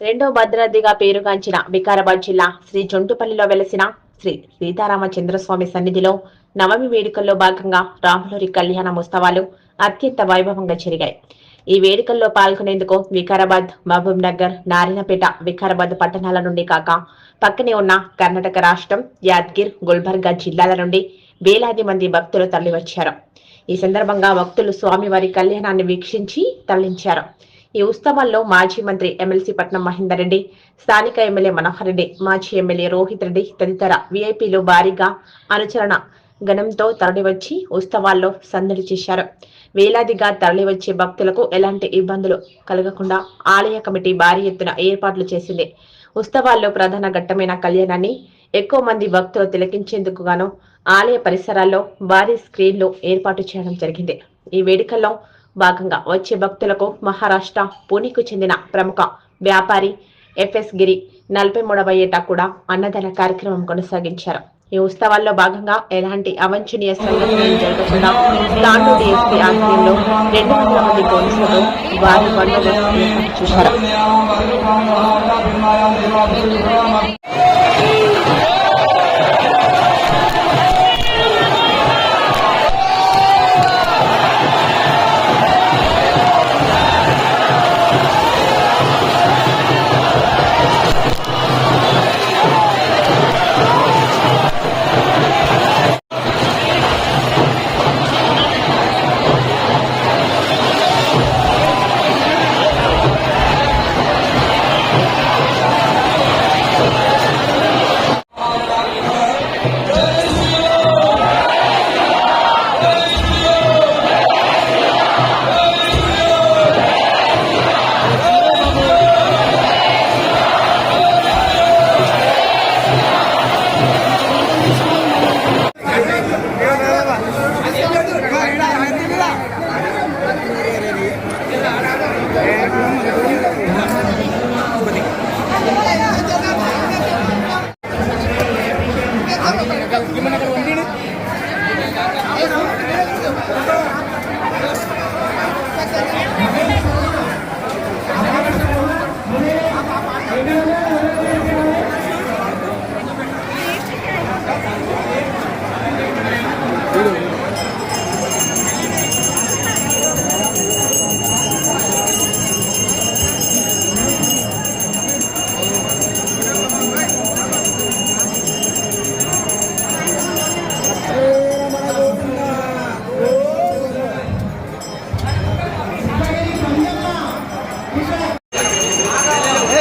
రెండో భద్రాద్రిగా పేరుగాంచిన వికారాబాద్ జిల్లా శ్రీ జొంటుపల్లిలో వెలసిన శ్రీ సీతారామచంద్రస్వామి సన్నిధిలో నవమి వేడుకల్లో భాగంగా రాములూరి కళ్యాణ ఉత్సవాలు అత్యంత వైభవంగా జరిగాయి. ఈ వేడుకల్లో పాల్గొనేందుకు వికారాబాద్ మహబూబ్ నగర్ నారాయణపేట వికారాబాద్ పట్టణాల నుండి కాక పక్కనే ఉన్న కర్ణాటక రాష్ట్రం యాద్గిర్ గుల్బర్గా జిల్లాల నుండి వేలాది మంది భక్తులు తరలివచ్చారు. ఈ సందర్భంగా భక్తులు స్వామివారి కళ్యాణాన్ని వీక్షించి తరలించారు. ఈ ఉత్సవాల్లో మాజీ మంత్రి ఎమ్మెల్సీ పట్నం మహేందర్ రెడ్డి స్థానిక ఎమ్మెల్యే మనోహర్ రెడ్డి మాజీ ఎమ్మెల్యే రోహిత్ రెడ్డి తదితర విఐపీలు భారీగా అనుచరణ గణంతో తరలివచ్చి ఉత్సవాల్లో సందడి చేశారు. వేలాదిగా తరలివచ్చే భక్తులకు ఎలాంటి ఇబ్బందులు కలగకుండా ఆలయ కమిటీ భారీ ఎత్తున ఏర్పాట్లు చేసింది. ఉత్సవాల్లో ప్రధాన ఘట్టమైన కళ్యాణాన్ని ఎక్కువ మంది భక్తులు తిలకించేందుకు గాను ఆలయ పరిసరాల్లో భారీ స్క్రీన్లు ఏర్పాటు చేయడం జరిగింది. ఈ వేడుకల్లో భాగంగా వచ్చే భక్తులకు మహారాష్ట్ర పూణేకు చెందిన ప్రముఖ వ్యాపారి ఎఫ్ఎస్ గిరి నలభై మూడవ ఏట కూడా అన్నదాన కార్యక్రమం కొనసాగించారు. ఈ ఉత్సవాల్లో భాగంగా ఎలాంటి అవంఛనీయ సంఘటనలు జరగకుండా తాండూ డీఎస్పీ ఆధ్వర్యంలో రెండు వందల మంది పోలీసులతో వారి బందోబస్తు ఏర్పాటు చేశారు. gimana kalau